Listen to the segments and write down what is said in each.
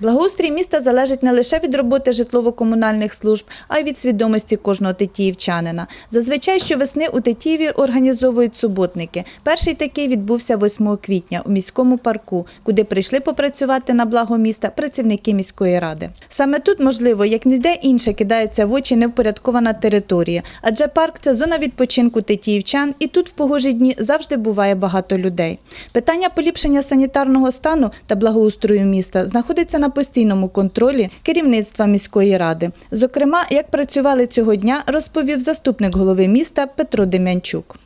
Благоустрій міста залежить не лише від роботи житлово-комунальних служб, а й від свідомості кожного тетіївчанина. Зазвичай щовесни у Тетіїві організовують суботники. Перший такий відбувся 8 квітня у міському парку, куди прийшли попрацювати на благо міста працівники міської ради. Саме тут, можливо, як ніде інше кидається в очі невпорядкована територія, адже парк це зона відпочинку тетіївчан, і тут в погожі дні завжди буває багато людей. Питання поліпшення санітарного стану та благоустрою міста знаходиться на постійному контролі керівництва міської ради. Зокрема, як працювали цього дня, розповів заступник голови міста Петро Дем'янчук.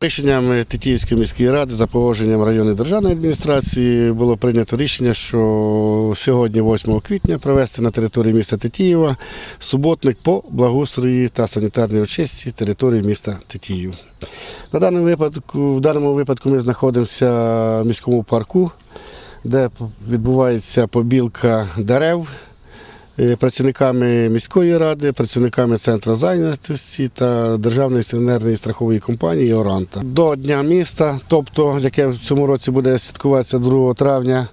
Рішенням Тетіївської міської ради за погодженням районної державної адміністрації було прийнято рішення, що сьогодні, 8 квітня, провести на території міста Тетіїва суботник по благоустрої та санітарній очисті території міста Тетіїв. На даному випадку, в даному випадку ми знаходимося в міському парку, де відбувається побілка дерев. е, Працівниками міської ради, працівниками центру зайнятості та державної акціонерної страхової компанії Оранта до Дня міста, тобто яке в цьому році буде святкуватися 2 травня.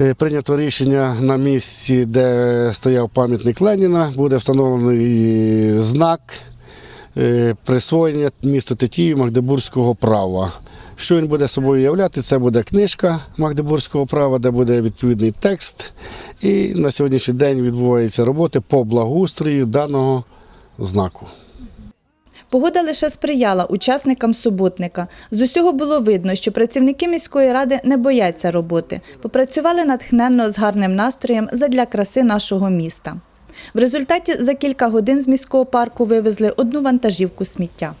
е, Прийнято рішення на місці, де стояв пам'ятник Леніна, буде встановлений знак присвоєння місту Тетіїв Магдебурзького права. Що він буде собою являти? Це буде книжка Магдебурзького права, де буде відповідний текст. І на сьогоднішній день відбуваються роботи по благоустрою даного знаку. Погода лише сприяла учасникам суботника. З усього було видно, що працівники міської ради не бояться роботи. Попрацювали натхненно з гарним настроєм задля краси нашого міста. В результаті за кілька годин з міського парку вивезли одну вантажівку сміття.